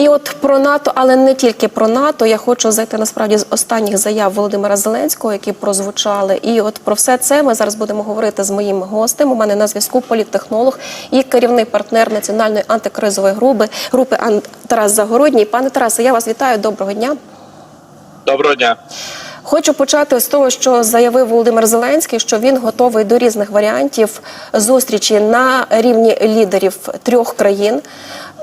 І от про НАТО, але не тільки про НАТО. Я хочу зайти насправді з останніх заяв Володимира Зеленського, які прозвучали. І от про все це ми зараз будемо говорити з моїм гостем. У мене на зв'язку політтехнолог і керівний партнер національної антикризової групи групи Тарас Загородній. Пане Тарасе, я вас вітаю. Доброго дня. Доброго дня. Хочу почати з того, що заявив Володимир Зеленський, що він готовий до різних варіантів зустрічі на рівні лідерів трьох країн.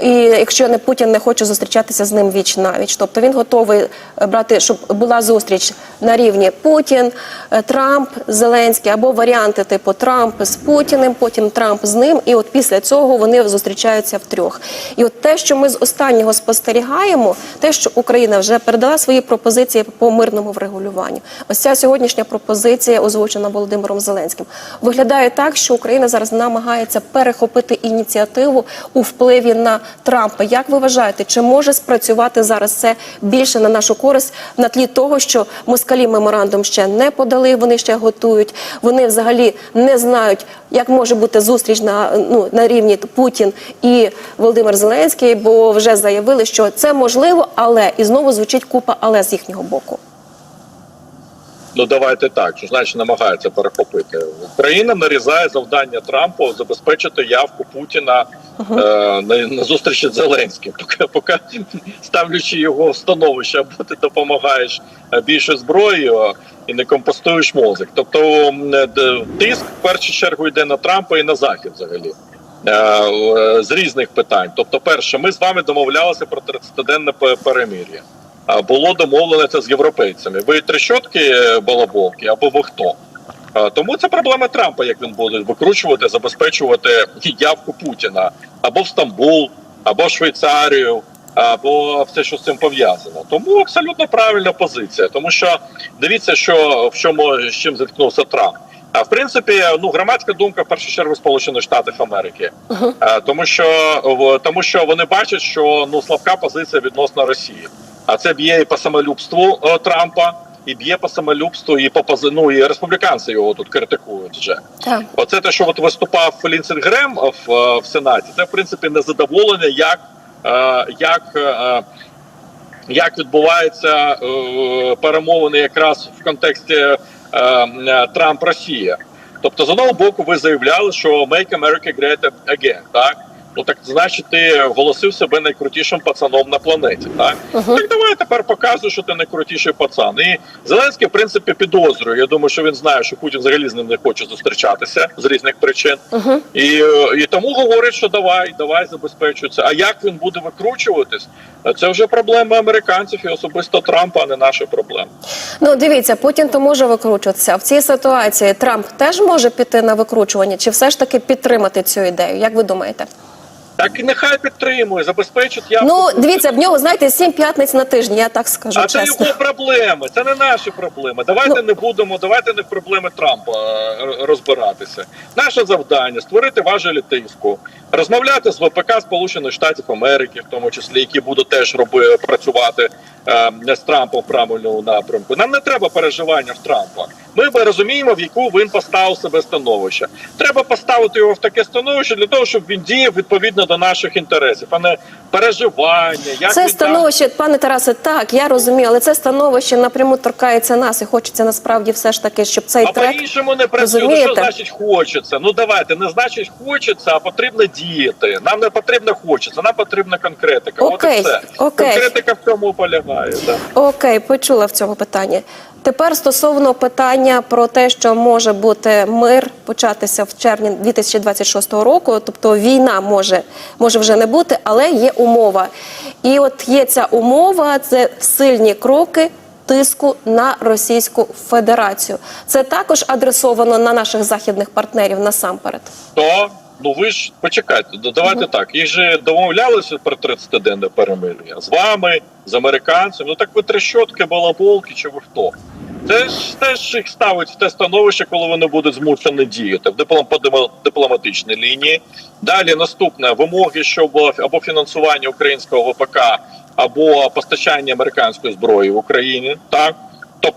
І якщо не Путін не хоче зустрічатися з ним віч навіч, тобто він готовий брати, щоб була зустріч на рівні Путін, е, Трамп, Зеленський або варіанти типу Трамп з Путіним, потім Трамп з ним, і от після цього вони зустрічаються втрьох. І от те, що ми з останнього спостерігаємо, те, що Україна вже передала свої пропозиції по мирному врегулюванню. Ось ця сьогоднішня пропозиція, озвучена Володимиром Зеленським, виглядає так, що Україна зараз намагається перехопити ініціативу у впливі на Трампа. Як ви вважаєте, чи може спрацювати зараз це більше на нашу користь на тлі того, що москалі меморандум ще не подали, вони ще готують. Вони взагалі не знають, як може бути зустріч на ну на рівні Путін і Володимир Зеленський, бо вже заявили, що це можливо, але і знову звучить купа але з їхнього боку. Ну давайте так. Що значить намагається перехопити? Україна нарізає завдання Трампу забезпечити явку Путіна е, на, на зустрічі з Зеленським. Поки, поки ставлячи його в становище, або ти допомагаєш більше зброєю і не компостуєш мозок. Тобто е, тиск в першу чергу йде на Трампа і на захід взагалі. Е, е, З різних питань. Тобто, перше, ми з вами домовлялися про 30-денне перемир'я. Було домовлено це з європейцями. Ви трещотки е, балаболки або ви хто? Тому це проблема Трампа, як він буде викручувати, забезпечувати явку Путіна або в Стамбул, або в Швейцарію, або все, що з цим пов'язано. Тому абсолютно правильна позиція. Тому що дивіться, що в чому з чим зіткнувся Трамп. А в принципі, ну громадська думка в першу чергу Сполучених Штатів Америки, тому що тому що вони бачать, що ну слабка позиція відносно Росії. А це б'є і по самолюбству е, Трампа, і б'є по самолюбству, і по ну, і республіканці його тут критикують вже. Так. Оце те, що от виступав Лінсен Грем в, е, в Сенаті, це в принципі незадоволення, як, е, як, як відбуваються перемовини якраз в контексті Трамп Росія. Тобто, з одного боку, ви заявляли, що «Make America Great Again», так? Ну так значить, ти оголосив себе найкрутішим пацаном на планеті. Так так давай тепер показуй, що ти найкрутіший пацан. І Зеленський, в принципі, підозрює. Я думаю, що він знає, що Путін взагалі з ним не хоче зустрічатися з різних причин. І, е, і тому говорить, що давай, давай забезпечується. А як він буде викручуватись? Це вже проблема американців і особисто Трампа, а не наша проблема. Ну дивіться, Путін то може викручуватися. В цій ситуації Трамп теж може піти на викручування, чи все ж таки підтримати цю ідею? Як ви думаєте? Так і нехай підтримує, забезпечить явку. Ну дивіться, в нього знаєте сім п'ятниць на тиждень. Я так скажу А це його проблеми, це не наші проблеми. Давайте Ну. не будемо, давайте не в проблеми Трампа е, розбиратися. Наше завдання створити важелі тиску, розмовляти з ВПК Сполучених Штатів Америки, в тому числі, які будуть теж роби працювати е, з Трампом в правильному напрямку. Нам не треба переживання в Трампа. Ми би розуміємо, в яку він поставив себе становище. Треба поставити його в таке становище для того, щоб він діяв відповідно до наших інтересів, а не переживання. Як Це становище, пане Тарасе, так я розумію, але це становище напряму торкається нас, і хочеться насправді все ж таки, щоб цей А трек по-іншому не працює. Ну, що значить хочеться? Ну давайте, не значить хочеться, а потрібно діяти. Нам не потрібно хочеться, нам потрібна конкретика. Окей, От і все. окей. Конкретика в цьому полягає. Да. Окей, почула в цьому питанні. Тепер стосовно питання про те, що може бути мир початися в червні 2026 року, тобто війна може, може вже не бути, але є умова. І от є ця умова, це сильні кроки. Тиску на Російську Федерацію це також адресовано на наших західних партнерів насамперед. Ну ви ж почекайте, да- давайте так. Їх же домовлялися про 30-денне перемир'я з вами, з американцями. Ну так ви трещотки, балаболки, чи ви хто? Це ж теж їх ставить в те становище, коли вони будуть змушені діяти в диплом по дипломатичній лінії. Далі наступне вимоги, щоб або фінансування українського ВПК, або постачання американської зброї в Україні. Так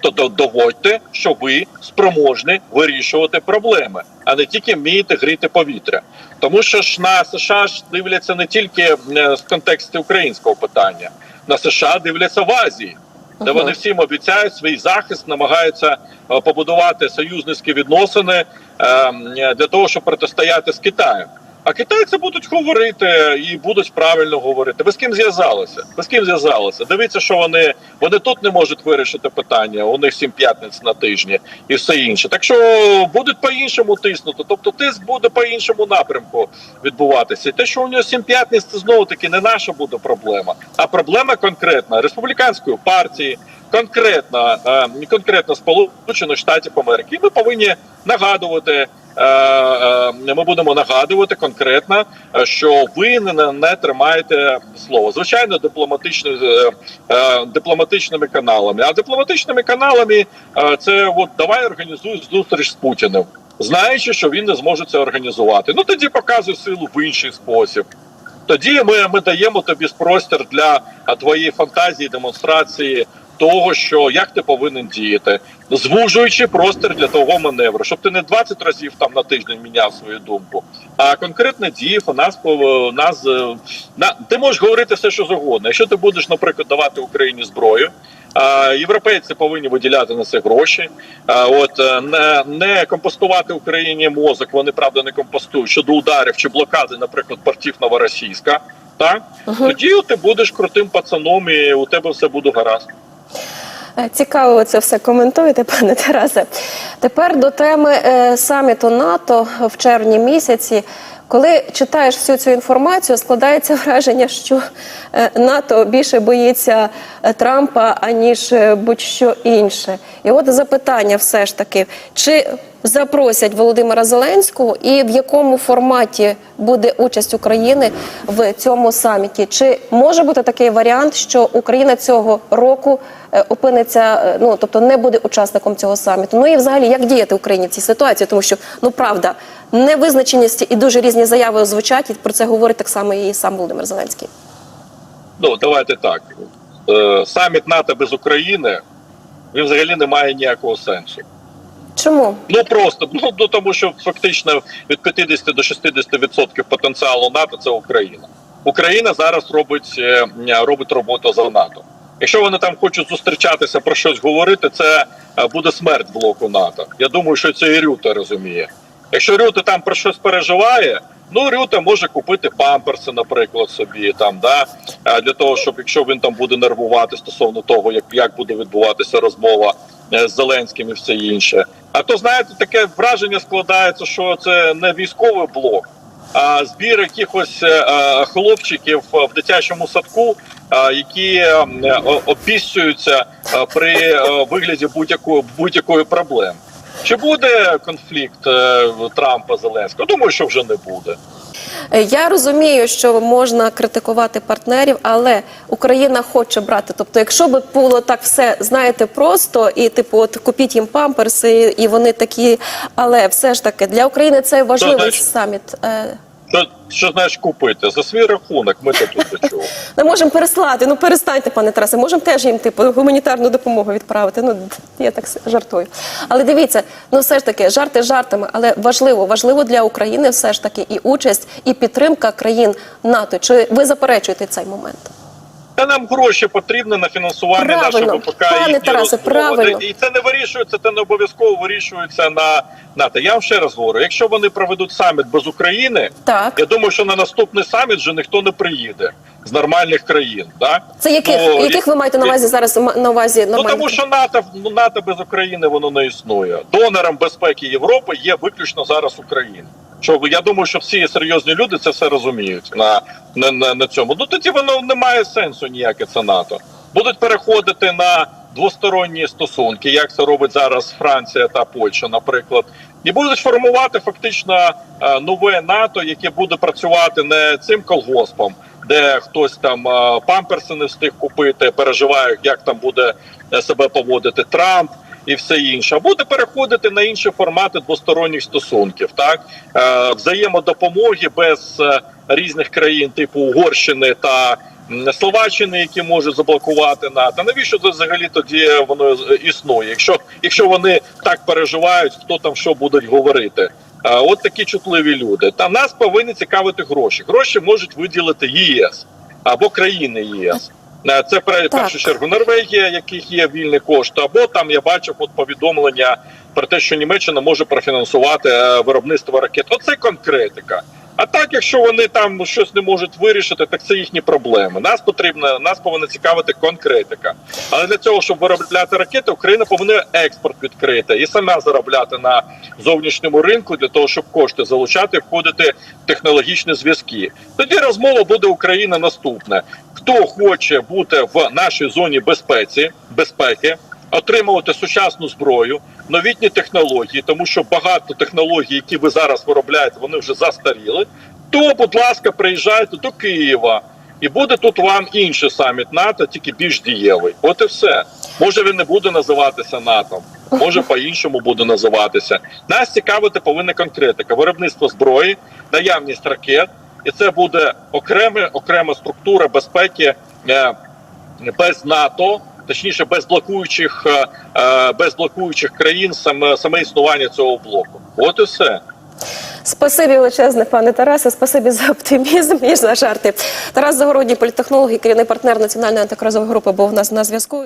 Тобто доводьте, що ви спроможні вирішувати проблеми, а не тільки вмієте гріти повітря. Тому що ж на США ж дивляться не тільки е, в контексті українського питання, на США дивляться в Азії, де Ага. вони всім обіцяють свій захист, намагаються е, побудувати союзницькі відносини е, для того, щоб протистояти з Китаєм. А китайці будуть говорити і будуть правильно говорити. Ви з ким зв'язалися? Ви з ким зв'язалися? Дивіться, що вони вони тут не можуть вирішити питання. У них сім п'ятниць на тижні і все інше. Так що будуть по-іншому тиснути. Тобто, тиск буде по іншому напрямку відбуватися. І те, що у нього сім п'ятниць, це знову таки не наша буде проблема, а проблема конкретна республіканської партії. Конкретно, е, конкретно Сполучених Штатів Америки, і ми повинні нагадувати е, ми будемо нагадувати конкретно, е, що ви не, не тримаєте слово. Звичайно, дипломатичними е, е, дипломатичними каналами. А дипломатичними каналами це от давай організуй зустріч з Путіним, знаючи, що він не зможе це організувати. Ну тоді показуй силу в інший спосіб. Тоді ми, ми даємо тобі простір для твоєї фантазії, демонстрації того, що як ти повинен діяти, звужуючи простір для того маневру, щоб ти не 20 разів там на тиждень міняв свою думку, а конкретно діяв у нас по нас е, на ти можеш говорити все, що завгодно. Якщо ти будеш, наприклад, давати Україні зброю. А, європейці повинні виділяти на це гроші. А, от е, не, не компостувати Україні мозок. Вони правда не компостують щодо ударів чи блокади, наприклад, портів Новоросійська. Так тоді ти будеш крутим пацаном, і у тебе все буде гаразд. Е, Цікаво, це все коментуєте, пане Тарасе. Тепер до теми е, саміту НАТО в червні місяці. Коли читаєш всю цю інформацію, складається враження, що е, НАТО більше боїться Трампа, аніж будь-що інше. І от запитання все ж таки: чи запросять Володимира Зеленського і в якому форматі буде участь України в цьому саміті? Чи може бути такий варіант, що Україна цього року е, опиниться, е, ну тобто не буде учасником цього саміту? Ну і взагалі як діяти Україні в цій ситуації? Тому що ну правда, невизначеність і дуже різні заяви звучать, і про це говорить так само і сам Володимир Зеленський. Ну давайте так. Е, Саміт НАТО без України він взагалі не має ніякого сенсу. Чому? Ну просто ну, ну тому, що фактично від 50 до 60% потенціалу НАТО це Україна. Україна зараз робить е, робить роботу за НАТО. Якщо вони там хочуть зустрічатися про щось говорити, це е, буде смерть блоку НАТО. Я думаю, що це і Рюта розуміє. Якщо Рюта там про щось переживає, ну Рюта може купити памперси, наприклад, собі там, да е, для того, щоб якщо він там буде нервувати стосовно того, як, як буде відбуватися розмова з Зеленським і все інше. А то знаєте, таке враження складається, що це не військовий блок, а збір якихось е, е, хлопчиків в дитячому садку, е, які е, о- обіцюються е, при е, вигляді будь-якої будь-якої проблеми. Чи буде конфлікт е, Трампа Зеленського? Думаю, що вже не буде. Е, Я розумію, що можна критикувати партнерів, але Україна хоче брати. Тобто, якщо б було так все, знаєте, просто і типу, от купіть їм памперси, і вони такі. Але все ж таки для України це важливий саміт. Що, що знаєш купити за свій рахунок? Ми то тут до чого. Ми можемо переслати. Ну перестаньте, пане Тарасе. Можемо теж їм типу гуманітарну допомогу відправити. Ну я так жартую. Але дивіться, ну все ж таки, жарти жартами, але важливо, важливо для України все ж таки і участь, і підтримка країн НАТО. Чи ви заперечуєте цей момент? Та нам гроші потрібні на фінансування Правильно. нашого ПК. Пане їхньої Тарасе, правильно. І це не вирішується, це не обов'язково вирішується на НАТО. Я вам ще раз говорю: якщо вони проведуть саміт без України, Так. я думаю, що на наступний саміт вже ніхто не приїде з нормальних країн. Да? Це яких, Ну, яких ви маєте на увазі зараз на увазі Ну тому що НАТО ну, НАТО без України воно не існує. Донором безпеки Європи є виключно зараз Україна. Що я думаю, що всі серйозні люди це все розуміють на, на, на, на цьому. Ну тоді воно не має сенсу ніяке це НАТО. Будуть переходити на двосторонні стосунки, як це робить зараз Франція та Польща, наприклад, і будуть формувати фактично е, нове НАТО, яке буде працювати не цим колгоспом, де хтось там е, памперси не встиг купити, переживає, як там буде е, себе поводити Трамп. І все інше, а буде переходити на інші формати двосторонніх стосунків, так е, взаємодопомоги без е, різних країн, типу Угорщини та Словаччини, які можуть заблокувати НАТО. Навіщо це взагалі тоді воно е, існує? Якщо якщо вони так переживають, хто там що будуть говорити? От такі чутливі люди. Та нас повинні цікавити гроші. Гроші можуть виділити ЄС або країни ЄС. Е, Це в першу чергу Норвегія, яких є вільні кошти, або там я бачив от повідомлення про те, що Німеччина може профінансувати е, виробництво ракет. Оце конкретика. А так, якщо вони там щось не можуть вирішити, так це їхні проблеми. Нас потрібно, нас повинна цікавити конкретика. Але для цього, щоб виробляти ракети, Україна повинна експорт відкрити і сама заробляти на зовнішньому ринку для того, щоб кошти залучати, входити в технологічні зв'язки. Тоді розмова буде Україна наступна: хто хоче бути в нашій зоні безпеці, безпеки, отримувати сучасну зброю, новітні технології, тому що багато технологій, які ви зараз виробляєте, вони вже застаріли. То, будь ласка, приїжджайте до Києва. І буде тут вам інший саміт НАТО, тільки більш дієвий. От і все. Може він не буде називатися НАТО, може по-іншому буде називатися. Нас цікавити повинна конкретика: виробництво зброї, наявність ракет, і це буде окреме, окрема структура безпеки е, без НАТО, точніше без блокуючих, е, е, без блокуючих країн саме саме існування цього блоку. От і все. Спасибі величезне, пане Тарасе. Спасибі за оптимізм і за жарти. Тарас Загородній, політтехнолог і керівний партнер національної антикризової групи, був у нас на зв'язку.